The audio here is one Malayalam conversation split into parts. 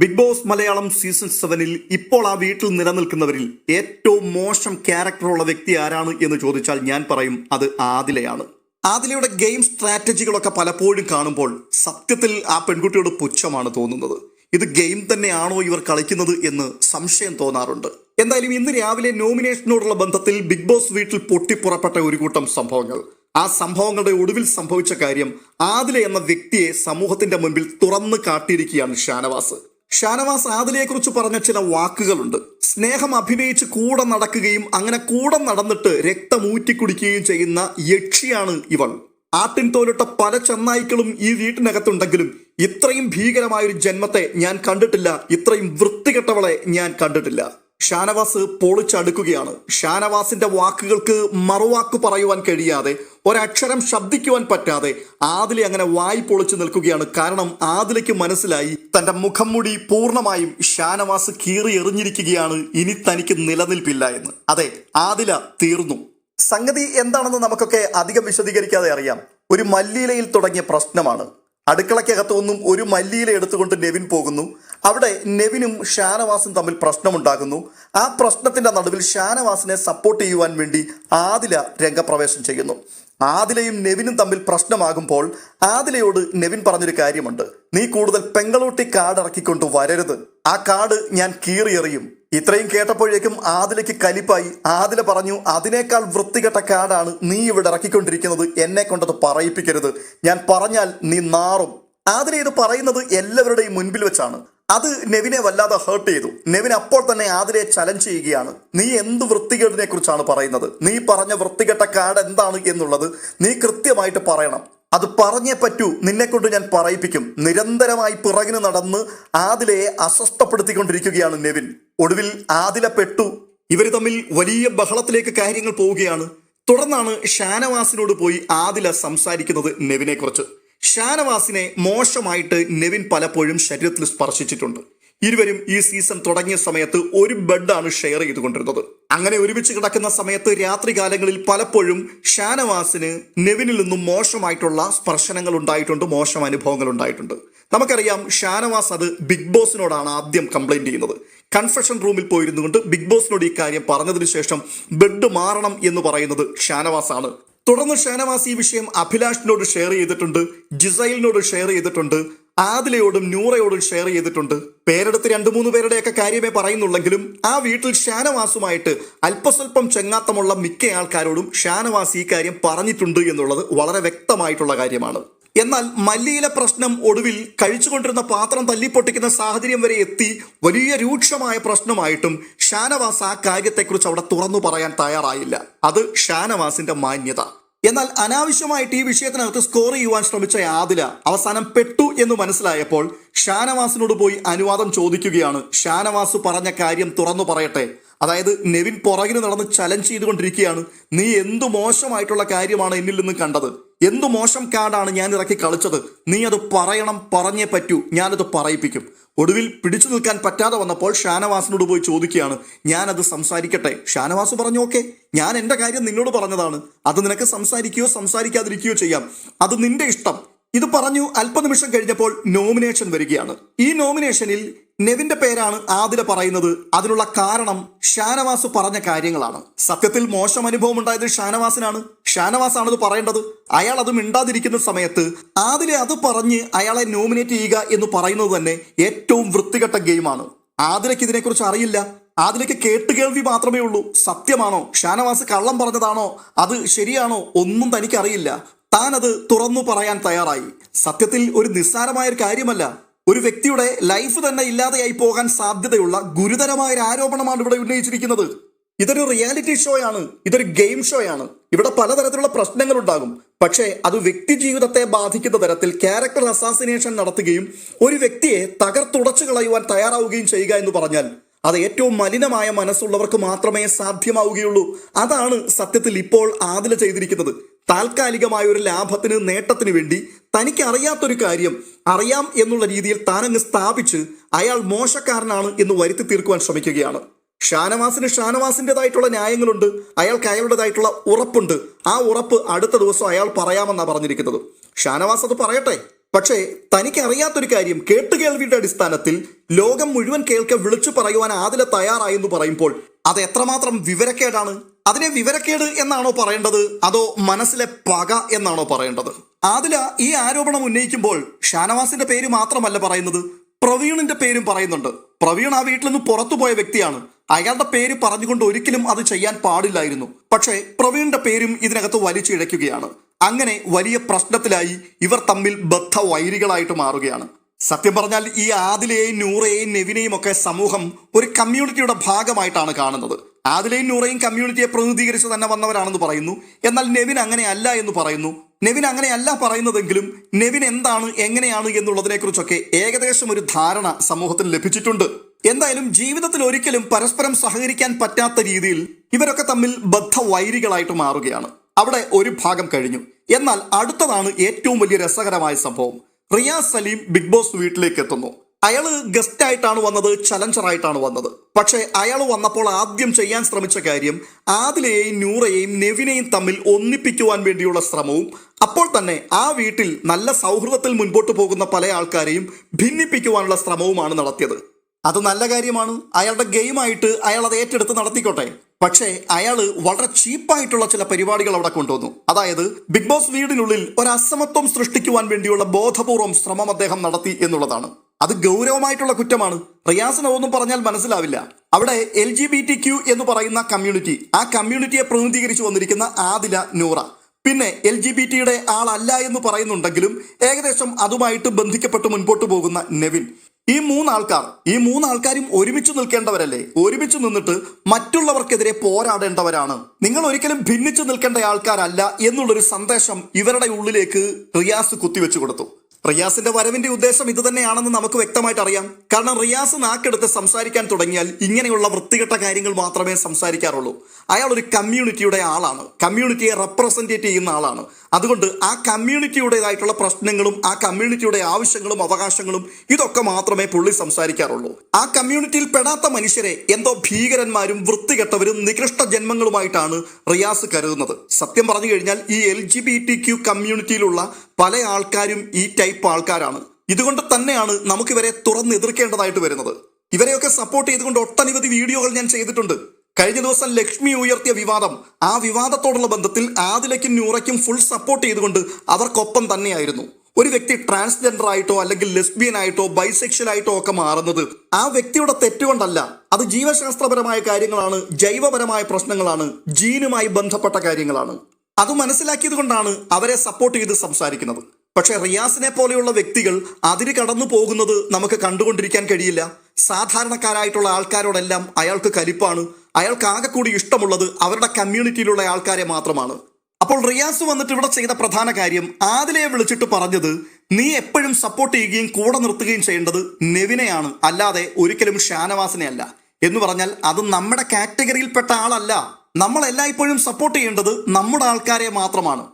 ബിഗ് ബോസ് മലയാളം സീസൺ സെവനിൽ ഇപ്പോൾ ആ വീട്ടിൽ നിലനിൽക്കുന്നവരിൽ ഏറ്റവും മോശം ക്യാരക്ടറുള്ള വ്യക്തി ആരാണ് എന്ന് ചോദിച്ചാൽ ഞാൻ പറയും അത് ആദിലയാണ്. ആദിലയുടെ ഗെയിം സ്ട്രാറ്റജികളൊക്കെ പലപ്പോഴും കാണുമ്പോൾ സത്യത്തിൽ ആ പെൺകുട്ടിയോട് പുച്ഛമാണ് തോന്നുന്നത്. ഇത് ഗെയിം തന്നെയാണോ ഇവർ കളിക്കുന്നത് എന്ന് സംശയം തോന്നാറുണ്ട്. എന്തായാലും ഇന്ന് രാവിലെ നോമിനേഷനോടുള്ള ബന്ധത്തിൽ ബിഗ് ബോസ് വീട്ടിൽ പൊട്ടിപ്പുറപ്പെട്ട ഒരു കൂട്ടം സംഭവങ്ങൾ. ആ സംഭവങ്ങളുടെ ഒടുവിൽ സംഭവിച്ച കാര്യം ആദില എന്ന വ്യക്തിയെ സമൂഹത്തിന്റെ മുമ്പിൽ തുറന്നു കാട്ടിയിരിക്കുകയാണ് ഷാനവാസ്. ഷാനവാസ് ആദിലയെക്കുറിച്ച് പറഞ്ഞ ചില വാക്കുകളുണ്ട്. സ്നേഹം അഭിനയിച്ച് കൂടെ നടക്കുകയും അങ്ങനെ കൂടെ നടന്നിട്ട് രക്തം ഊറ്റിക്കുടിക്കുകയും ചെയ്യുന്ന യക്ഷിയാണ് ഇവൾ. ആട്ടിൻ തോലിട്ട പല ചെന്നായ്ക്കളും ഈ വീട്ടിനകത്തുണ്ടെങ്കിലും ഇത്രയും ഭീകരമായൊരു ജന്മത്തെ ഞാൻ കണ്ടിട്ടില്ല. ഇത്രയും വൃത്തികെട്ടവളെ ഞാൻ കണ്ടിട്ടില്ല. ഷാനവാസ് പൊളിച്ചടുക്കുകയാണ്. ഷാനവാസിന്റെ വാക്കുകൾക്ക് മറുവാക്ക് പറയുവാൻ കഴിയാതെ ഒരക്ഷരം ശബ്ദിക്കുവാൻ പറ്റാതെ ആദിലെ അങ്ങനെ വായി പൊളിച്ചു നിൽക്കുകയാണ്. കാരണം ആദിലയ്ക്ക് മനസ്സിലായി തന്റെ മുഖം മുടി പൂർണമായും ഷാനവാസ് കീറി എറിഞ്ഞിരിക്കുകയാണ്. ഇനി തനിക്ക് നിലനിൽപ്പില്ല എന്ന്. അതെ ആദില തീർന്നു. സംഗതി എന്താണെന്ന് നമുക്കൊക്കെ അധികം വിശദീകരിക്കാതെ അറിയാം. ഒരു മല്ലിയിലയിൽ തുടങ്ങിയ പ്രശ്നമാണ്. അടുക്കളയ്ക്കകത്തു നിന്നും ഒരു മല്ലിയില എടുത്തുകൊണ്ട് നെവിൻ പോകുന്നു. അവിടെ നെവിനും ഷാനവാസും തമ്മിൽ പ്രശ്നമുണ്ടാകുന്നു. ആ പ്രശ്നത്തിന്റെ നടുവിൽ ഷാനവാസിനെ സപ്പോർട്ട് ചെയ്യുവാൻ വേണ്ടി ആദില രംഗപ്രവേശം ചെയ്യുന്നു. ആദിലയും നെവിനും തമ്മിൽ പ്രശ്നമാകുമ്പോൾ ആദിലയോട് നെവിൻ പറഞ്ഞൊരു കാര്യമുണ്ട്. നീ കൂടുതൽ പെങ്ങളൂട്ടി കാർഡ് ഇറക്കിക്കൊണ്ട് വരരുത്. ആ കാർഡ് ഞാൻ കീറിയെറിയും. ഇത്രയും കേട്ടപ്പോഴേക്കും ആദിലയ്ക്ക് കലിപ്പായി. ആദില പറഞ്ഞു അതിനേക്കാൾ വൃത്തികെട്ട കാടാണ് നീ ഇവിടെ ഇറക്കിക്കൊണ്ടിരിക്കുന്നത്. എന്നെ കൊണ്ടത് പറയിപ്പിക്കരുത്. ഞാൻ പറഞ്ഞാൽ നീ നാറും. ആദില ഇത് പറയുന്നത് എല്ലാവരുടെയും മുൻപിൽ വെച്ചാണ്. അത് നെവിനെ വല്ലാതെ ഹേർട്ട് ചെയ്തു. നെവിൻ അപ്പോൾ തന്നെ ആദിലയെ ചലഞ്ച് ചെയ്യുകയാണ്. നീ എന്ത് വൃത്തികേടിനെ കുറിച്ചാണ് പറയുന്നത്? നീ പറഞ്ഞ വൃത്തികെട്ട കാട് എന്താണ് എന്നുള്ളത് നീ കൃത്യമായിട്ട് പറയണം. അത് പറഞ്ഞേ പറ്റൂ. നിന്നെ കൊണ്ട് ഞാൻ പറയിപ്പിക്കും. നിരന്തരമായി പിറകിന് നടന്ന് ആദിലയെ അസ്വസ്ഥപ്പെടുത്തിക്കൊണ്ടിരിക്കുകയാണ് നെവിൻ. ഒടുവിൽ ആദില പെട്ടു ഇവർ തമ്മിൽ വലിയ ബഹളത്തിലേക്ക് കാര്യങ്ങൾ പോവുകയാണ്. തുടർന്നാണ് ഷാനവാസിനോട് പോയി ആദില സംസാരിക്കുന്നത് നെവിനെ കുറിച്ച് ഷാനവാസിനെ മോശമായിട്ട് നെവിൻ പലപ്പോഴും ശരീരത്തിൽ സ്പർശിച്ചിട്ടുണ്ട്. ഇരുവരും ഈ സീസൺ തുടങ്ങിയ സമയത്ത് ഒരു ബെഡാണ് ഷെയർ ചെയ്തുകൊണ്ടിരുന്നത്. അങ്ങനെ ഒരുമിച്ച് കിടക്കുന്ന സമയത്ത് രാത്രികാലങ്ങളിൽ പലപ്പോഴും ഷാനവാസിന് നെവിനിൽ നിന്നും മോശമായിട്ടുള്ള സ്പർശനങ്ങൾ ഉണ്ടായിട്ടുണ്ട് മോശം അനുഭവങ്ങൾ ഉണ്ടായിട്ടുണ്ട്. നമുക്കറിയാം ഷാനവാസ് അത് ബിഗ് ബോസിനോടാണ് ആദ്യം കംപ്ലൈന്റ് ചെയ്യുന്നത്. കൺഫെഷൻ റൂമിൽ പോയിരുന്നു കൊണ്ട് ബിഗ് ബോസിനോട് ഈ കാര്യം പറഞ്ഞതിന് ശേഷം ബെഡ് മാറണം എന്ന് പറയുന്നത് ഷാനവാസ് ആണ് തുടർന്ന് ഷാനവാസ് ഈ വിഷയം അഭിലാഷിനോട് ഷെയർ ചെയ്തിട്ടുണ്ട് ജിസൈലിനോട് ഷെയർ ചെയ്തിട്ടുണ്ട് ആദിലയോടും നൂറയോടും ഷെയർ ചെയ്തിട്ടുണ്ട്. പേരെടുത്ത് രണ്ടു മൂന്ന് പേരുടെയൊക്കെ കാര്യമേ പറയുന്നുള്ളെങ്കിലും ആ വീട്ടിൽ ഷാനവാസുമായിട്ട് അല്പസ്വല്പം ചെങ്ങാത്തമുള്ള മിക്ക ആൾക്കാരോടും ഷാനവാസ് ഈ കാര്യം പറഞ്ഞിട്ടുണ്ട് എന്നുള്ളത് വളരെ വ്യക്തമായിട്ടുള്ള കാര്യമാണ്. എന്നാൽ മല്ലിയില പ്രശ്നം ഒടുവിൽ കഴിച്ചുകൊണ്ടിരുന്ന പാത്രം തല്ലിപ്പൊട്ടിക്കുന്ന സാഹചര്യം വരെ എത്തി വലിയ രൂക്ഷമായ പ്രശ്നമായിട്ടും ഷാനവാസ് ആ കാര്യത്തെക്കുറിച്ച് അവിടെ തുറന്നു പറയാൻ തയ്യാറായില്ല. അത് ഷാനവാസിന്റെ മാന്യത. എന്നാൽ അനാവശ്യമായിട്ട് ഈ വിഷയത്തിനകത്ത് സ്കോർ ചെയ്യുവാൻ ശ്രമിച്ച ആദില അവസാനം പെട്ടു എന്ന് മനസ്സിലായപ്പോൾ ഷാനവാസിനോട് പോയി അനുവാദം ചോദിക്കുകയാണ്. ഷാനവാസ് പറഞ്ഞ കാര്യം തുറന്നു പറയട്ടെ. അതായത് നെവിൻ പുറകിന് നടന്ന് ചലഞ്ച് ചെയ്തുകൊണ്ടിരിക്കുകയാണ്. നീ എന്തു മോശമായിട്ടുള്ള കാര്യമാണ് എന്നിൽ നിന്ന് കണ്ടത്? എന്തു മോശം കാർഡാണ് ഞാൻ ഇറക്കി കളിച്ചത്? നീ അത് പറയണം പറഞ്ഞേ പറ്റൂ ഞാനത് പറയിപ്പിക്കും. ഒടുവിൽ പിടിച്ചു നിൽക്കാൻ പറ്റാതെ വന്നപ്പോൾ ഷാനവാസിനോട് പോയി ചോദിക്കുകയാണ് ഞാനത് സംസാരിക്കട്ടെ? ഷാനവാസ് പറഞ്ഞു ഓക്കെ ഞാൻ എന്റെ കാര്യം നിന്നോട് പറഞ്ഞതാണ്. അത് നിനക്ക് സംസാരിക്കുകയോ സംസാരിക്കാതിരിക്കുകയോ ചെയ്യാം. അത് നിന്റെ ഇഷ്ടം. ഇത് പറഞ്ഞു അല്പനിമിഷം കഴിഞ്ഞപ്പോൾ നോമിനേഷൻ വരികയാണ്. ഈ നോമിനേഷനിൽ നെവിന്റെ പേരാണ് ആതിര പറയുന്നത്. അതിനുള്ള കാരണം ഷാനവാസ് പറഞ്ഞ കാര്യങ്ങളാണ്. സത്യത്തിൽ മോശം അനുഭവം ഉണ്ടായത് ഷാനവാസിനാണ്. ഷാനവാസ് ആണത് പറയേണ്ടത്. അയാൾ അത് മിണ്ടാതിരിക്കുന്ന സമയത്ത് ആദിലെ അത് പറഞ്ഞ് അയാളെ നോമിനേറ്റ് ചെയ്യുക എന്ന് പറയുന്നത് തന്നെ ഏറ്റവും വൃത്തികെട്ട ഗെയിമാണ്. ആദിലയ്ക്ക് ഇതിനെക്കുറിച്ച് അറിയില്ല. ആദിലയ്ക്ക് കേട്ടുകേൾവി മാത്രമേ ഉള്ളൂ. സത്യമാണോ? ഷാനവാസ് കള്ളം പറഞ്ഞതാണോ? അത് ശരിയാണോ? ഒന്നും തനിക്കറിയില്ല. അത് തുറന്നു പറയാൻ തയ്യാറായി. സത്യത്തിൽ ഒരു നിസ്സാരമായ ഒരു കാര്യമല്ല. ഒരു വ്യക്തിയുടെ ലൈഫ് തന്നെ ഇല്ലാതെയായി പോകാൻ സാധ്യതയുള്ള ഗുരുതരമായ ഒരു ആരോപണമാണ് ഇവിടെ ഉന്നയിച്ചിരിക്കുന്നത്. ഇതൊരു റിയാലിറ്റി ഷോ ആണ്. ഇതൊരു ഗെയിം ഷോ ആണ്. ഇവിടെ പലതരത്തിലുള്ള പ്രശ്നങ്ങൾ ഉണ്ടാകും പക്ഷേ അത് വ്യക്തി ജീവിതത്തെ ബാധിക്കുന്ന തരത്തിൽ ക്യാരക്ടർ അസാസിനേഷൻ നടത്തുകയും ഒരു വ്യക്തിയെ തകർത്തുടച്ചു കളയുവാൻ തയ്യാറാവുകയും ചെയ്യുക എന്ന് പറഞ്ഞാൽ അത് ഏറ്റവും മലിനമായ മനസ്സുള്ളവർക്ക് മാത്രമേ സാധ്യമാവുകയുള്ളൂ. അതാണ് സത്യത്തിൽ ഇപ്പോൾ ആദില ചെയ്തിരിക്കുന്നത്. താൽക്കാലികമായ ഒരു ലാഭത്തിന് നേട്ടത്തിന് വേണ്ടി തനിക്ക് അറിയാത്തൊരു കാര്യം അറിയാം എന്നുള്ള രീതിയിൽ താനങ്ങ് സ്ഥാപിച്ച് അയാൾ മോശക്കാരനാണ് എന്ന് വരുത്തി തീർക്കുവാൻ ശ്രമിക്കുകയാണ്. ഷാനവാസിന് ഷാനവാസിന്റെതായിട്ടുള്ള ന്യായങ്ങളുണ്ട്. അയാൾക്ക് അയാളുടേതായിട്ടുള്ള ഉറപ്പുണ്ട്. ആ ഉറപ്പ് അടുത്ത ദിവസം അയാൾ പറയാമെന്നാണ് പറഞ്ഞിരിക്കുന്നത്. ഷാനവാസ് അത് പറയട്ടെ. പക്ഷേ തനിക്ക് അറിയാത്തൊരു കാര്യം കേട്ടുകേൾവിയുടെ അടിസ്ഥാനത്തിൽ ലോകം മുഴുവൻ കേൾക്കെ വിളിച്ചു പറയുവാൻ ആദില തയ്യാറായെന്ന് പറയുമ്പോൾ അത് എത്രമാത്രം വിവരക്കേടാണ്? അതിനെ വിവരക്കേട് എന്നാണോ പറയേണ്ടത്? അതോ മനസ്സിലെ പക എന്നാണോ പറയേണ്ടത്? ആദില ഈ ആരോപണം ഉന്നയിക്കുമ്പോൾ ഷാനവാസിന്റെ പേര് മാത്രമല്ല പറയുന്നത് പ്രവീണിന്റെ പേരും പറയുന്നുണ്ട്. പ്രവീൺ ആ വീട്ടിൽ നിന്ന് പുറത്തുപോയ വ്യക്തിയാണ്. അയാളുടെ പേര് പറഞ്ഞുകൊണ്ട് ഒരിക്കലും അത് ചെയ്യാൻ പാടില്ലായിരുന്നു. പക്ഷേ പ്രവീണിന്റെ പേരും ഇതിനകത്ത് വലിച്ചിഴയ്ക്കുകയാണ്. അങ്ങനെ വലിയ പ്രശ്നത്തിലായി ഇവർ തമ്മിൽ ബദ്ധ വൈരികളായിട്ട് മാറുകയാണ്. സത്യം പറഞ്ഞാൽ ഈ ആദിലെയും നൂറയെയും നെവിനെയും ഒക്കെ സമൂഹം ഒരു കമ്മ്യൂണിറ്റിയുടെ ഭാഗമായിട്ടാണ് കാണുന്നത്. ആദിലെയും നൂറയും കമ്മ്യൂണിറ്റിയെ പ്രതിനിധീകരിച്ച് തന്നെ വന്നവരാണെന്ന് പറയുന്നു. എന്നാൽ നെവിൻ അങ്ങനെ അല്ല എന്ന് പറയുന്നു. നെവിൻ അങ്ങനെയല്ല പറയുന്നതെങ്കിലും നെവിൻ എന്താണ് എങ്ങനെയാണ് എന്നുള്ളതിനെക്കുറിച്ചൊക്കെ ഏകദേശം ഒരു ധാരണ സമൂഹത്തിൽ ലഭിച്ചിട്ടുണ്ട്. എന്തായാലും ജീവിതത്തിൽ ഒരിക്കലും പരസ്പരം സഹകരിക്കാൻ പറ്റാത്ത രീതിയിൽ ഇവരൊക്കെ തമ്മിൽ ബദ്ധ വൈരികളായിട്ട് മാറുകയാണ്. അവിടെ ഒരു ഭാഗം കഴിഞ്ഞു. എന്നാൽ അടുത്തതാണ് ഏറ്റവും വലിയ രസകരമായ സംഭവം. റിയാസ് സലീം ബിഗ് ബോസ് വീട്ടിലേക്ക് എത്തുന്നു. അയാൾ ഗസ്റ്റ് ആയിട്ടാണ് വന്നത് ചലഞ്ചർ ആയിട്ടാണ് വന്നത്. പക്ഷേ അയാൾ വന്നപ്പോൾ ആദ്യം ചെയ്യാൻ ശ്രമിച്ച കാര്യം ആദിലയെയും നൂറയെയും നെവിനെയും തമ്മിൽ ഒന്നിപ്പിക്കുവാൻ വേണ്ടിയുള്ള ശ്രമവും അപ്പോൾ തന്നെ ആ വീട്ടിൽ നല്ല സൗഹൃദത്തിൽ മുൻപോട്ട് പോകുന്ന പല ആൾക്കാരെയും ഭിന്നിപ്പിക്കുവാനുള്ള ശ്രമവുമാണ് നടത്തിയത്. അത് നല്ല കാര്യമാണ്. അയാളുടെ ഗെയിമായിട്ട് അയാൾ അത് ഏറ്റെടുത്ത് നടത്തിക്കോട്ടെ. പക്ഷേ അയാൾ വളരെ ചീപ്പായിട്ടുള്ള ചില പരിപാടികൾ അവിടെ കൊണ്ടുവന്നു. അതായത് ബിഗ് ബോസ് വീടിനുള്ളിൽ ഒരു അസമത്വം സൃഷ്ടിക്കുവാൻ വേണ്ടിയുള്ള ബോധപൂർവം ശ്രമം അദ്ദേഹം നടത്തി എന്നുള്ളതാണ്. അത് ഗൗരവമായിട്ടുള്ള കുറ്റമാണ്. റിയാസിന് പറഞ്ഞാൽ മനസ്സിലാവില്ല. അവിടെ L G B T Q എന്ന് പറയുന്ന കമ്മ്യൂണിറ്റി ആ കമ്മ്യൂണിറ്റിയെ പ്രതിനിധീകരിച്ചു വന്നിരിക്കുന്ന ആദില നൂറ. പിന്നെ എൽ ജി ബി ടിയുടെ ആളല്ല എന്ന് പറയുന്നുണ്ടെങ്കിലും ഏകദേശം അതുമായിട്ട് ബന്ധിക്കപ്പെട്ട് മുൻപോട്ട് പോകുന്ന നെവിൻ. ഈ മൂന്നാൾക്കാർ ഈ മൂന്നാൾക്കാരും ഒരുമിച്ച് നിൽക്കേണ്ടവരല്ലേ? ഒരുമിച്ച് നിന്നിട്ട് മറ്റുള്ളവർക്കെതിരെ പോരാടേണ്ടവരാണ്. നിങ്ങൾ ഒരിക്കലും ഭിന്നിച്ചു നിൽക്കേണ്ട ആൾക്കാരല്ല എന്നുള്ളൊരു സന്ദേശം ഇവരുടെ ഉള്ളിലേക്ക് റിയാസ് കുത്തിവെച്ചു കൊടുത്തു. റിയാസിന്റെ വരവിന്റെ ഉദ്ദേശം ഇത് തന്നെയാണെന്ന് നമുക്ക് വ്യക്തമായിട്ട് അറിയാം. കാരണം റിയാസ് നാക്കെടുത്ത് സംസാരിക്കാൻ തുടങ്ങിയാൽ ഇങ്ങനെയുള്ള വൃത്തികെട്ട കാര്യങ്ങൾ മാത്രമേ സംസാരിക്കാറുള്ളൂ. അയാൾ ഒരു കമ്മ്യൂണിറ്റിയുടെ ആളാണ്. കമ്മ്യൂണിറ്റിയെ റെപ്രസെന്റേറ്റ് ചെയ്യുന്ന ആളാണ്. അതുകൊണ്ട് ആ കമ്മ്യൂണിറ്റിയുടേതായിട്ടുള്ള പ്രശ്നങ്ങളും ആ കമ്മ്യൂണിറ്റിയുടെ ആവശ്യങ്ങളും അവകാശങ്ങളും ഇതൊക്കെ മാത്രമേ പുള്ളി സംസാരിക്കാറുള്ളൂ. ആ കമ്മ്യൂണിറ്റിയിൽ പെടാത്ത മനുഷ്യരെ എന്തോ ഭീകരന്മാരും വൃത്തികെട്ടവരും നികൃഷ്ട ജന്മങ്ങളുമായിട്ടാണ് റിയാസ് കരുതുന്നത്. സത്യം പറഞ്ഞു കഴിഞ്ഞാൽ ഈ L G B T Q കമ്മ്യൂണിറ്റിയിലുള്ള പല ആൾക്കാരും ഈ ടൈപ്പ് ആൾക്കാരാണ്. ഇതുകൊണ്ട് തന്നെയാണ് നമുക്കിവരെ തുറന്നെതിർക്കേണ്ടതായിട്ട് വരുന്നത്. ഇവരെയൊക്കെ സപ്പോർട്ട് ചെയ്തുകൊണ്ട് ഒട്ടനവധി വീഡിയോകൾ ഞാൻ ചെയ്തിട്ടുണ്ട്. കഴിഞ്ഞ ദിവസം ലക്ഷ്മി ഉയർത്തിയ വിവാദം. ആ വിവാദത്തോടുള്ള ബന്ധത്തിൽ ആദിലയ്ക്കും നൂറയ്ക്കും ഫുൾ സപ്പോർട്ട് ചെയ്തുകൊണ്ട് അവർക്കൊപ്പം തന്നെയായിരുന്നു. ഒരു വ്യക്തി ട്രാൻസ്ജെൻഡർ ആയിട്ടോ അല്ലെങ്കിൽ ലെസ്ബിയൻ ആയിട്ടോ ബൈസെക്ഷൽ ആയിട്ടോ ഒക്കെ മാറുന്നത് ആ വ്യക്തിയുടെ തെറ്റുകൊണ്ടല്ല. അത് ജീവശാസ്ത്രപരമായ കാര്യങ്ങളാണ് ജൈവപരമായ പ്രശ്നങ്ങളാണ് ജീനുമായി ബന്ധപ്പെട്ട കാര്യങ്ങളാണ്. അത് മനസ്സിലാക്കിയത് കൊണ്ടാണ് അവരെ സപ്പോർട്ട് ചെയ്ത് സംസാരിക്കുന്നത്. പക്ഷെ റിയാസിനെ പോലെയുള്ള വ്യക്തികൾ അതിര് കടന്നു പോകുന്നത് നമുക്ക് കണ്ടുകൊണ്ടിരിക്കാൻ കഴിയില്ല. സാധാരണക്കാരായിട്ടുള്ള ആൾക്കാരോടെല്ലാം അയാൾക്ക് കലിപ്പാണ്. അയാൾക്ക് ആകെ കൂടി ഇഷ്ടമുള്ളത് അവരുടെ കമ്മ്യൂണിറ്റിയിലുള്ള ആൾക്കാരെ മാത്രമാണ്. അപ്പോൾ റിയാസ് വന്നിട്ട് ഇവിടെ ചെയ്ത പ്രധാന കാര്യം ആദിലയെ വിളിച്ചിട്ട് പറഞ്ഞത് നീ എപ്പോഴും സപ്പോർട്ട് ചെയ്യുകയും കൂടെ നിർത്തുകയും ചെയ്യേണ്ടത് നെവിനെയാണ് അല്ലാതെ ഒരിക്കലും ഷാനവാസിനെ അല്ല. എന്ന് പറഞ്ഞാൽ അത് നമ്മുടെ കാറ്റഗറിയിൽപ്പെട്ട ആളല്ല. നമ്മൾ എല്ലായ്പ്പോഴും സപ്പോർട്ട് ചെയ്യേണ്ടത് നമ്മുടെ ആൾക്കാരെ മാത്രമാണ്.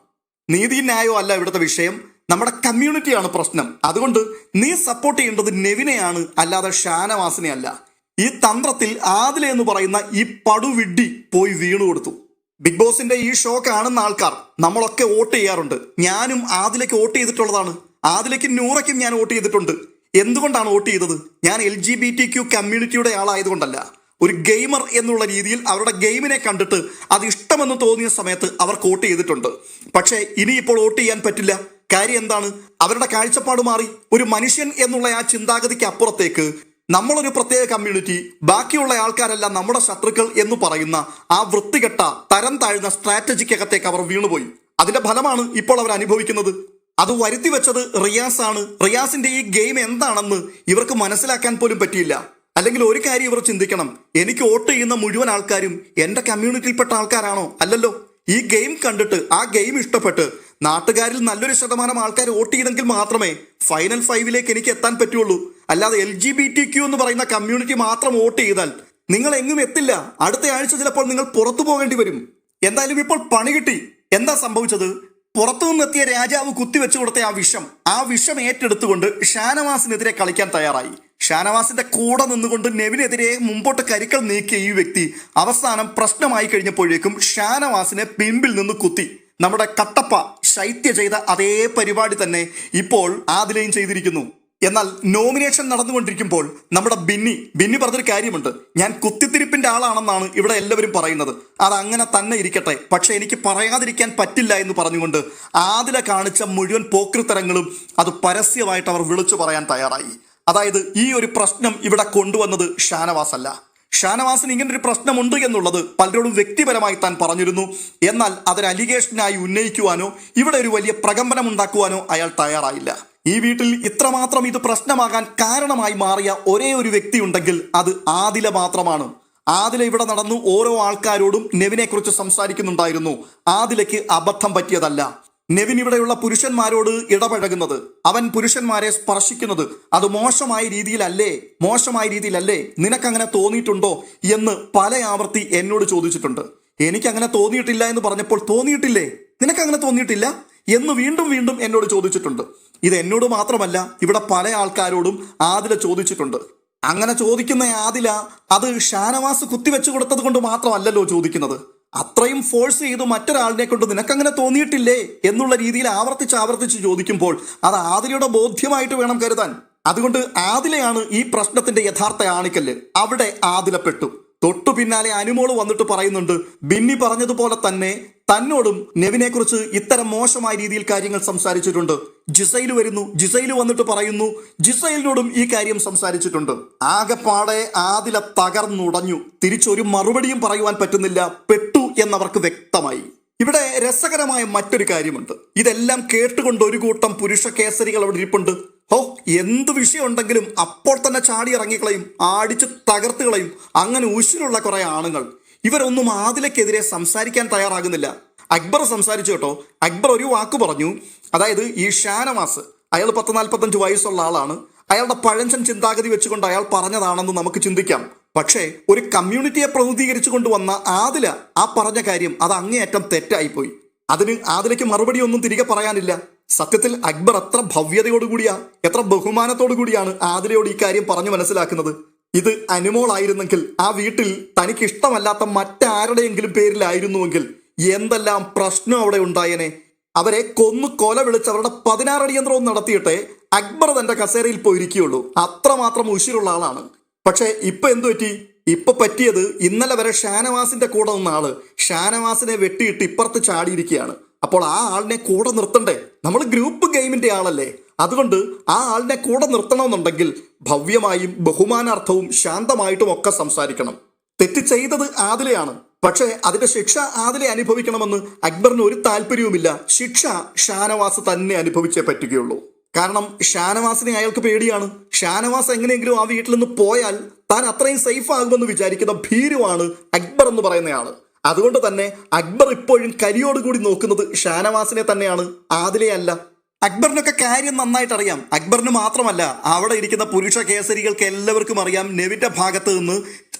നീതി ന്യായോ അല്ല ഇവിടുത്തെ വിഷയം. നമ്മുടെ കമ്മ്യൂണിറ്റിയാണ് പ്രശ്നം. അതുകൊണ്ട് നീ സപ്പോർട്ട് ചെയ്യേണ്ടത് നെവിനെയാണ് അല്ലാതെ ഷാനവാസിനെ അല്ല. ഈ തന്ത്രത്തിൽ ആദില എന്ന് പറയുന്ന ഈ പടുവിഡ്ഡി പോയി വീണു കൊടുത്തു. ബിഗ് ബോസിന്റെ ഈ ഷോ കാണുന്ന ആൾക്കാർ നമ്മളൊക്കെ വോട്ട് ചെയ്യാറുണ്ട്. ഞാനും ആദിലേക്ക് വോട്ട് ചെയ്തിട്ടുള്ളതാണ്. ആദിലേക്കും നൂറയ്ക്കും ഞാൻ വോട്ട് ചെയ്തിട്ടുണ്ട്. എന്തുകൊണ്ടാണ് വോട്ട് ചെയ്തത്? ഞാൻ L G B T Q കമ്മ്യൂണിറ്റിയുടെ ആളായതുകൊണ്ടല്ല. ഒരു ഗെയിമർ എന്നുള്ള രീതിയിൽ അവരുടെ ഗെയിമിനെ കണ്ടിട്ട് അത് ഇഷ്ടമെന്ന് തോന്നിയ സമയത്ത് അവർക്ക് വോട്ട് ചെയ്തിട്ടുണ്ട്. പക്ഷേ ഇനിയിപ്പോൾ വോട്ട് ചെയ്യാൻ പറ്റില്ല. കാര്യം എന്താണ്? അവരുടെ കാഴ്ചപ്പാട് മാറി. ഒരു മനുഷ്യൻ എന്നുള്ള ആ ചിന്താഗതിക്ക് അപ്പുറത്തേക്ക് നമ്മളൊരു പ്രത്യേക കമ്മ്യൂണിറ്റി ബാക്കിയുള്ള ആൾക്കാരെല്ലാം നമ്മുടെ ശത്രുക്കൾ എന്ന് പറയുന്ന ആ വൃത്തികെട്ട തരം താഴ്ന്ന സ്ട്രാറ്റജിക്കകത്തേക്ക് അവർ വീണുപോയി. അതിന്റെ ഫലമാണ് ഇപ്പോൾ അവർ അനുഭവിക്കുന്നത്. അത് വരുത്തി വെച്ചത് റിയാസ് ആണ് റിയാസിന്റെ ഈ ഗെയിം എന്താണെന്ന് ഇവർക്ക് മനസ്സിലാക്കാൻ പോലും പറ്റിയില്ല. അല്ലെങ്കിൽ ഒരു കാര്യം ഇവർ ചിന്തിക്കണം. എനിക്ക് വോട്ട് ചെയ്യുന്ന മുഴുവൻ ആൾക്കാരും എന്റെ കമ്മ്യൂണിറ്റിയിൽപ്പെട്ട ആൾക്കാരാണോ? അല്ലല്ലോ. ഈ ഗെയിം കണ്ടിട്ട് ആ ഗെയിം ഇഷ്ടപ്പെട്ട് നാട്ടുകാരിൽ നല്ലൊരു ശതമാനം ആൾക്കാർ വോട്ട് ചെയ്തെങ്കിൽ മാത്രമേ ഫൈനൽ ഫൈവിലേക്ക് എനിക്ക് എത്താൻ പറ്റുള്ളൂ. അല്ലാതെ L G B T Q എന്ന് പറയുന്ന കമ്മ്യൂണിറ്റി മാത്രം വോട്ട് ചെയ്താൽ നിങ്ങൾ എങ്ങും എത്തില്ല. അടുത്ത ആഴ്ച ചിലപ്പോൾ നിങ്ങൾ പുറത്തു പോകേണ്ടി വരും. എന്തായാലും ഇപ്പോൾ പണി കിട്ടി. എന്താ സംഭവിച്ചത്? പുറത്തു നിന്നെത്തിയ രാജാവ് കുത്തിവെച്ചു കൊടുത്ത ആ വിഷം ആ വിഷം ഏറ്റെടുത്തുകൊണ്ട് ഷാനവാസിനെതിരെ കളിക്കാൻ തയ്യാറായി. ഷാനവാസിന്റെ കൂടെ നിന്നുകൊണ്ട് നെവിനെതിരെ മുമ്പോട്ട് കരിക്കൽ നീക്കിയ ഈ വ്യക്തി അവസാനം പ്രശ്നമായി കഴിഞ്ഞപ്പോഴേക്കും ഷാനവാസിനെ പിമ്പിൽ നിന്ന് കുത്തി. നമ്മുടെ കട്ടപ്പ ശൈത്യ ചെയ്ത അതേ പരിപാടി തന്നെ ഇപ്പോൾ ആദിലയും ചെയ്തിരിക്കുന്നു. എന്നാൽ നോമിനേഷൻ നടന്നുകൊണ്ടിരിക്കുമ്പോൾ നമ്മുടെ ബിന്നി ബിന്നി പറഞ്ഞൊരു കാര്യമുണ്ട്. ഞാൻ കുത്തിത്തിരിപ്പിന്റെ ആളാണെന്നാണ് ഇവിടെ എല്ലാവരും പറയുന്നത്. അത് അങ്ങനെ തന്നെ ഇരിക്കട്ടെ. പക്ഷെ എനിക്ക് പറയാതിരിക്കാൻ പറ്റില്ല എന്ന് പറഞ്ഞുകൊണ്ട് ആദില കാണിച്ച മുഴുവൻ പോക്രിത്തരങ്ങളും അത് പരസ്യമായിട്ട് അവർ വിളിച്ചു പറയാൻ തയ്യാറായി. അതായത് ഈ ഒരു പ്രശ്നം ഇവിടെ കൊണ്ടുവന്നത് ഷാനവാസ് അല്ല ഷാനവാസിന് ഇങ്ങനെ ഒരു പ്രശ്നമുണ്ട് എന്നുള്ളത് പലരോടും വ്യക്തിപരമായി താൻ പറഞ്ഞിരുന്നു. എന്നാൽ അതൊരു അലിഗേഷനായി ഉന്നയിക്കുവാനോ ഇവിടെ ഒരു വലിയ പ്രകമ്പനം ഉണ്ടാക്കുവാനോ അയാൾ തയ്യാറായില്ല. ഈ വീട്ടിൽ ഇത്രമാത്രം ഇത് പ്രശ്നമാകാൻ കാരണമായി മാറിയ ഒരേ ഒരു വ്യക്തി ഉണ്ടെങ്കിൽ അത് ആദില മാത്രമാണ്. ആദില ഇവിടെ നടന്നു ഓരോ ആൾക്കാരോടും നെവിനെ കുറിച്ച് സംസാരിക്കുന്നുണ്ടായിരുന്നു. ആദിലയ്ക്ക് അബദ്ധം പറ്റിയതല്ല. നെവിൻ ഇവിടെയുള്ള പുരുഷന്മാരോട് ഇടപഴകുന്നത്. അവൻ പുരുഷന്മാരെ സ്പർശിക്കുന്നത് അത് മോശമായ രീതിയിലല്ലേ? മോശമായ രീതിയിലല്ലേ? നിനക്കങ്ങനെ തോന്നിയിട്ടുണ്ടോ? എന്ന് പല ആവർത്തി എന്നോട് ചോദിച്ചിട്ടുണ്ട്. എനിക്കങ്ങനെ തോന്നിയിട്ടില്ല എന്ന് പറഞ്ഞപ്പോൾ തോന്നിയിട്ടില്ലേ? നിനക്കങ്ങനെ തോന്നിയിട്ടില്ല? എന്ന് വീണ്ടും വീണ്ടും എന്നോട് ചോദിച്ചിട്ടുണ്ട്. ഇത് എന്നോട് മാത്രമല്ല ഇവിടെ പല ആൾക്കാരോടും ആദില ചോദിച്ചിട്ടുണ്ട്. അങ്ങനെ ചോദിക്കുന്ന ആദില അത് ഷാനവാസ് കുത്തിവെച്ചു കൊടുത്തത് കൊണ്ട് മാത്രമല്ലല്ലോ ചോദിക്കുന്നത്. അത്രയും ഫോഴ്സ് ചെയ്ത് മറ്റൊരാളിനെ കൊണ്ട് നിനക്കങ്ങനെ തോന്നിയിട്ടില്ലേ എന്നുള്ള രീതിയിൽ ആവർത്തിച്ച് ആവർത്തിച്ച് ചോദിക്കുമ്പോൾ അത് ആദിലയുടെ ബോധ്യമായിട്ട് വേണം കരുതാൻ. അതുകൊണ്ട് ആദിലയാണ് ഈ പ്രശ്നത്തിന്റെ യഥാർത്ഥ ആണിക്കല്ല്. അവിടെ ആദില പെട്ടു തൊട്ടു പിന്നാലെ അനുമോൾ വന്നിട്ട് പറയുന്നുണ്ട് ബിന്നി പറഞ്ഞതുപോലെ തന്നെ തന്നോടും നെവിനെ കുറിച്ച് ഇത്തരം മോശമായ രീതിയിൽ കാര്യങ്ങൾ സംസാരിച്ചിട്ടുണ്ട്. ജിസൈൽ വരുന്നു. ജിസൈൽ വന്നിട്ട് പറയുന്നു ജിസൈലിനോടും ഈ കാര്യം സംസാരിച്ചിട്ടുണ്ട്. ആകെപ്പാടെ ആദില തകർന്നുടഞ്ഞു. തിരിച്ചൊരു മറുപടിയും പറയുവാൻ പറ്റുന്നില്ല. പെട്ടു എന്നവർക്ക് വ്യക്തമായി. ഇവിടെ രസകരമായ മറ്റൊരു കാര്യമുണ്ട്. ഇതെല്ലാം കേട്ടുകൊണ്ട് ഒരു കൂട്ടം പുരുഷ കേസരികൾ അവിടെ ഇരിപ്പുണ്ട്. ഓ എന്ത് വിഷയം ഉണ്ടെങ്കിലും അപ്പോൾ തന്നെ ചാടി ഇറങ്ങിക്കളയും ആടിച്ച് തകർത്തുകളയും. അങ്ങനെ ഉശിരുള്ള കുറെ ആണുങ്ങൾ. ഇവരൊന്നും ആദിലക്കെതിരെ സംസാരിക്കാൻ തയ്യാറാകുന്നില്ല. അക്ബർ സംസാരിച്ചു കേട്ടോ. അക്ബർ ഒരു വാക്ക് പറഞ്ഞു. അതായത് ഈ ഷാനവാസ് അയാൾ പത്ത് നാൽപ്പത്തഞ്ച് വയസ്സുള്ള ആളാണ്. അയാളുടെ പഴഞ്ചൻ ചിന്താഗതി വെച്ചുകൊണ്ട് അയാൾ പറഞ്ഞതാണെന്ന് നമുക്ക് ചിന്തിക്കാം. പക്ഷേ ഒരു കമ്മ്യൂണിറ്റിയെ പ്രതിനിധീകരിച്ചു കൊണ്ടുവന്ന ആദില ആ പറഞ്ഞ കാര്യം അത് അങ്ങേയറ്റം തെറ്റായിപ്പോയി. അതിന് ആദിലയ്ക്ക് മറുപടി ഒന്നും തിരികെ പറയാനില്ല. സത്യത്തിൽ അക്ബർ എത്ര ഭവ്യതയോടുകൂടിയാ എത്ര ബഹുമാനത്തോടു കൂടിയാണ് ആദിലയോട് ഈ കാര്യം പറഞ്ഞു മനസ്സിലാക്കുന്നത്. ഇത് അനുമോളായിരുന്നെങ്കിൽ ആ വീട്ടിൽ തനിക്ക് ഇഷ്ടമല്ലാത്ത മറ്റാരുടെയെങ്കിലും പേരിലായിരുന്നുവെങ്കിൽ എന്തെല്ലാം പ്രശ്നം അവിടെ ഉണ്ടായേനെ? അവരെ കൊന്നു കൊല വിളിച്ച് അവരുടെ പതിനാറടി യന്ത്രവും നടത്തിയിട്ടേ അക്ബർ തന്റെ കസേരയിൽ പോയിരിക്കുകയുള്ളൂ. അത്രമാത്രം ഉശിരുള്ള ആളാണ്. പക്ഷേ ഇപ്പൊ എന്തു പറ്റി? ഇപ്പൊ പറ്റിയത് ഇന്നലെ വരെ ഷാനവാസിന്റെ കൂടെ നിന്ന ആൾ. ഷാനവാസിനെ വെട്ടിയിട്ട് ഇപ്പുറത്ത് ചാടിയിരിക്കുകയാണ്. അപ്പോൾ ആ ആളിനെ കൂടെ നിർത്തണ്ടേ? നമ്മൾ ഗ്രൂപ്പ് ഗെയിമിന്റെ ആളല്ലേ. അതുകൊണ്ട് ആ ആളിനെ കൂടെ നിർത്തണമെന്നുണ്ടെങ്കിൽ ഭവ്യമായും ബഹുമാനാർത്ഥവും ശാന്തമായിട്ടും ഒക്കെ സംസാരിക്കണം. തെറ്റ് ചെയ്തത് ആദിലയാണ്. പക്ഷേ അതിന്റെ ശിക്ഷ ആദിലെ അനുഭവിക്കണമെന്ന് അക്ബറിന് ഒരു താല്പര്യവുമില്ല. ശിക്ഷ ഷാനവാസ് തന്നെ അനുഭവിച്ചേ പറ്റുകയുള്ളൂ. കാരണം ഷാനവാസിനെ അയാൾക്ക് പേടിയാണ്. ഷാനവാസ് എങ്ങനെയെങ്കിലും ആ വീട്ടിൽ നിന്ന് പോയാൽ താൻ അത്രയും സേഫ് ആകുമെന്ന് വിചാരിക്കുന്ന ഭീരുവാണ് അക്ബർ എന്ന് പറയുന്നയാൾ അതുകൊണ്ട് തന്നെ അക്ബർ ഇപ്പോഴും കരിയോടുകൂടി നോക്കുന്നത് ഷാനവാസിനെ തന്നെയാണ്. ആദിലയല്ല അക്ബറിനൊക്കെ കാര്യം നന്നായിട്ട് അറിയാം അക്ബറിന് മാത്രമല്ല അവിടെ ഇരിക്കുന്ന പുരുഷ കേസരികൾക്ക് എല്ലാവർക്കും അറിയാം നെവിന്റെ ഭാഗത്ത് നിന്ന്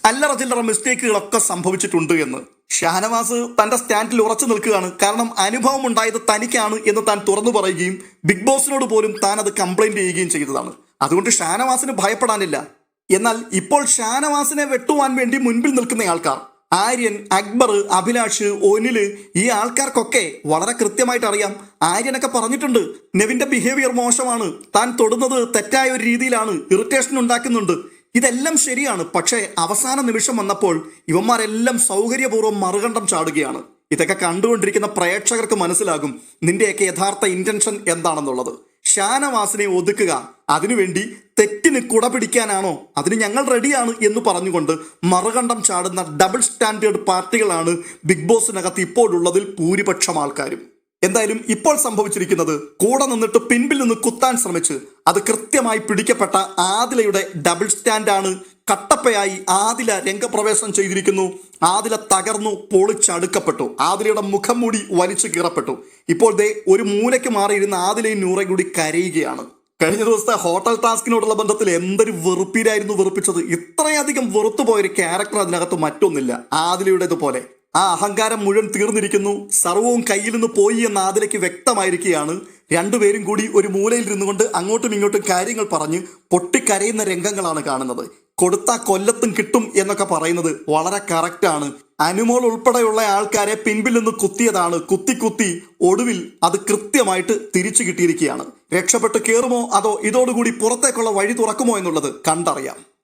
അല്ലറ ചില്ലറ മിസ്റ്റേക്കുകളൊക്കെ സംഭവിച്ചിട്ടുണ്ട് എന്ന്. ഷാനവാസ് തന്റെ സ്റ്റാൻഡിൽ ഉറച്ചു നിൽക്കുകയാണ്. കാരണം അനുഭവം ഉണ്ടായത് തനിക്കാണ് എന്ന് താൻ തുറന്നു പറയുകയും ബിഗ് ബോസിനോട് പോലും താൻ അത് കംപ്ലൈന്റ് ചെയ്യുകയും ചെയ്തതാണ്. അതുകൊണ്ട് ഷാനവാസിന് ഭയപ്പെടാനില്ല. എന്നാൽ ഇപ്പോൾ ഷാനവാസിനെ വെട്ടുവാൻ വേണ്ടി മുൻപിൽ നിൽക്കുന്ന ആൾക്കാർ ആര്യൻ അക്ബർ അഭിലാഷ് ഒനിൽ ഈ ആൾക്കാർക്കൊക്കെ വളരെ കൃത്യമായിട്ട് അറിയാം. ആര്യനൊക്കെ പറഞ്ഞിട്ടുണ്ട് നെവിന്റെ ബിഹേവിയർ മോശമാണ്. താൻ തൊടുന്നത് തെറ്റായ ഒരു രീതിയിലാണ്. ഇറിറ്റേഷൻ ഉണ്ടാക്കുന്നുണ്ട്. ഇതെല്ലാം ശരിയാണ്. പക്ഷേ അവസാന നിമിഷം വന്നപ്പോൾ ഇവന്മാരെല്ലാം സൗകര്യപൂർവം മറുകണ്ഠം ചാടുകയാണ്. ഇതൊക്കെ കണ്ടുകൊണ്ടിരിക്കുന്ന പ്രേക്ഷകർക്ക് മനസ്സിലാകും നിന്റെയൊക്കെ യഥാർത്ഥ ഇന്റൻഷൻ എന്താണെന്നുള്ളത്. ഷാനവാസിനെ ഒതുക്കുക. അതിനുവേണ്ടി തെറ്റിന് കുട പിടിക്കാനാണോ? അതിന് ഞങ്ങൾ റെഡിയാണ് എന്ന് പറഞ്ഞുകൊണ്ട് മറുകണ്ഠം ചാടുന്ന ഡബിൾ സ്റ്റാൻഡേർഡ് പാർട്ടികളാണ് ബിഗ് ബോസിനകത്ത് ഇപ്പോഴുള്ളതിൽ ഭൂരിപക്ഷം ആൾക്കാരും. എന്തായാലും ഇപ്പോൾ സംഭവിച്ചിരിക്കുന്നത് കൂടെ നിന്നിട്ട് പിൻപിൽ നിന്ന് കുത്താൻ ശ്രമിച്ച് അത് കൃത്യമായി പിടിക്കപ്പെട്ട ആദിലയുടെ ഡബിൾ സ്റ്റാൻഡാണ് കട്ടപ്പയായി ആദില രംഗപ്രവേശനം ചെയ്തിരിക്കുന്നു. ആദില തകർന്നു പൊളിച്ചടുക്കപ്പെട്ടു ആദിലയുടെ മുഖം മൂടി വലിച്ചു കീറപ്പെട്ടു. ഇപ്പോൾ ദേ ഒരു മൂലയ്ക്ക് മാറിയിരുന്ന ആദിലയും നൂറെ കൂടി കരയുകയാണ്. കഴിഞ്ഞ ദിവസത്തെ ഹോട്ടൽ ടാസ്കിനോടുള്ള ബന്ധത്തിൽ എന്തൊരു വെറുപ്പിലായിരുന്നു വെറുപ്പിച്ചത്. ഇത്രയധികം വെറുത്തു പോയൊരു ക്യാരക്ടർ അതിനകത്ത് മറ്റൊന്നില്ല. ആദിലയുടേതുപോലെ ആ അഹങ്കാരം മുഴുവൻ തീർന്നിരിക്കുന്നു. സർവവും കയ്യിൽ നിന്ന് പോയി എന്ന ആദിലയ്ക്ക് വ്യക്തമായിരിക്കുകയാണ്. രണ്ടുപേരും കൂടി ഒരു മൂലയിൽ ഇരുന്നുകൊണ്ട് അങ്ങോട്ടും ഇങ്ങോട്ടും കാര്യങ്ങൾ പറഞ്ഞ് പൊട്ടിക്കരയുന്ന രംഗങ്ങളാണ് കാണുന്നത്. കൊടുത്ത കൊല്ലത്തും കിട്ടും എന്നൊക്കെ പറയുന്നത് വളരെ കറക്റ്റാണ് അനുമോൾ ഉൾപ്പെടെയുള്ള ആൾക്കാരെ പിൻപിൽ നിന്ന് കുത്തിയതാണ്. കുത്തി കുത്തി ഒടുവിൽ അത് കൃത്യമായിട്ട് തിരിച്ചു കിട്ടിയിരിക്കുകയാണ്. രക്ഷപ്പെട്ട് കയറുമോ അതോ ഇതോടുകൂടി പുറത്തേക്കുള്ള വഴി തുറക്കുമോ എന്നുള്ളത് കണ്ടറിയാം.